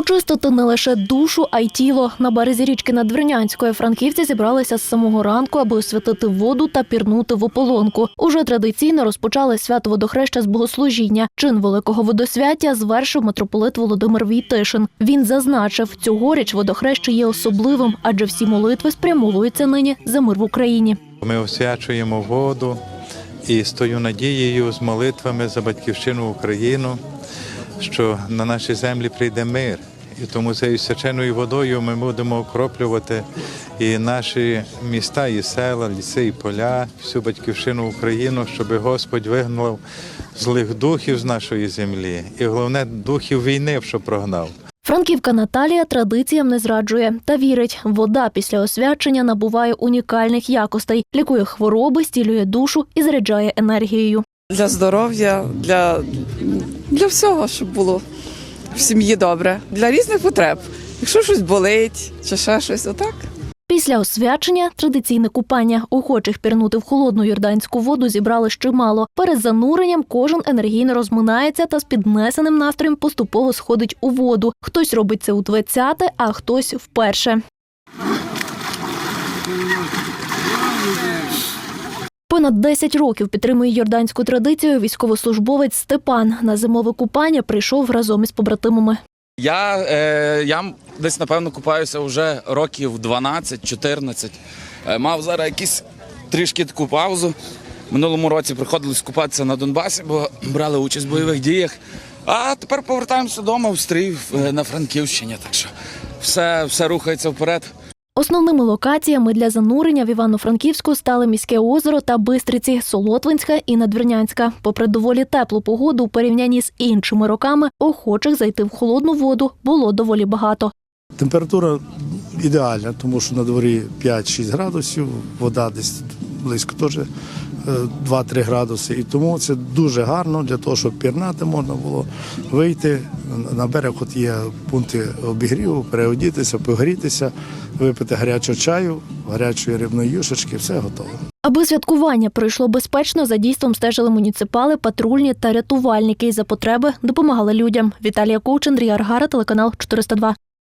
Очистити не лише душу, а й тіло. На березі річки Надвірнянської франківці зібралися з самого ранку, аби освятити воду та пірнути в ополонку. Уже традиційно розпочали свято водохреща з богослужіння. Чин великого водосвяття звершив митрополит Володимир Війтишин. Він зазначив, цьогоріч водохреще є особливим, адже всі молитви спрямовуються нині за мир в Україні. Ми освячуємо воду і стою надією з молитвами за батьківщину Україну, що на наші землі прийде мир. І тому цією свяченою водою ми будемо окроплювати і наші міста, і села, ліси, і поля, всю батьківщину Україну, щоб Господь вигнав злих духів з нашої землі, і головне духів війни, що прогнав. Франківка Наталія традиціям не зраджує та вірить, вода після освячення набуває унікальних якостей, лікує хвороби, стілює душу і заряджає енергією. Для здоров'я, для, для всього, щоб було в сім'ї добре, для різних потреб. Якщо щось болить чи ще щось, отак. Після освячення традиційне купання охочих пірнути в холодну йорданську воду зібрали ще. Перед зануренням кожен енергійно розминається та з піднесеним настроєм поступово сходить у воду. Хтось робить це у двадцяте, а хтось вперше. Понад 10 років підтримує йорданську традицію військовослужбовець Степан. На зимове купання прийшов разом із побратимами. Я, е, я десь напевно купаюся вже років 12-14. Е, мав зараз якісь трішки таку паузу. Минулому році приходилось купатися на Донбасі, бо брали участь в бойових діях. А тепер повертаємося вдома в стрій е, на Франківщині. Так що все, все рухається вперед. Основними локаціями для занурення в Івано-Франківську стали міське озеро та Бистриці, Солотвинська і Надвірнянська. Попри доволі теплу погоду у порівнянні з іншими роками, охочих зайти в холодну воду було доволі багато. Температура ідеальна, тому що на дворі 5-6 градусів, вода десь близько теж е, 2-3 градуси. І тому це дуже гарно для того, щоб пірнати можна було вийти. На берег от є пункти обігріву, переодітися, погрітися, випити гарячого чаю, гарячої рибної юшечки, все готово. Аби святкування пройшло безпечно, за дійством стежили муніципали, патрульні та рятувальники. І за потреби допомагали людям. Віталія Коуч, Андрій Аргара, телеканал 402.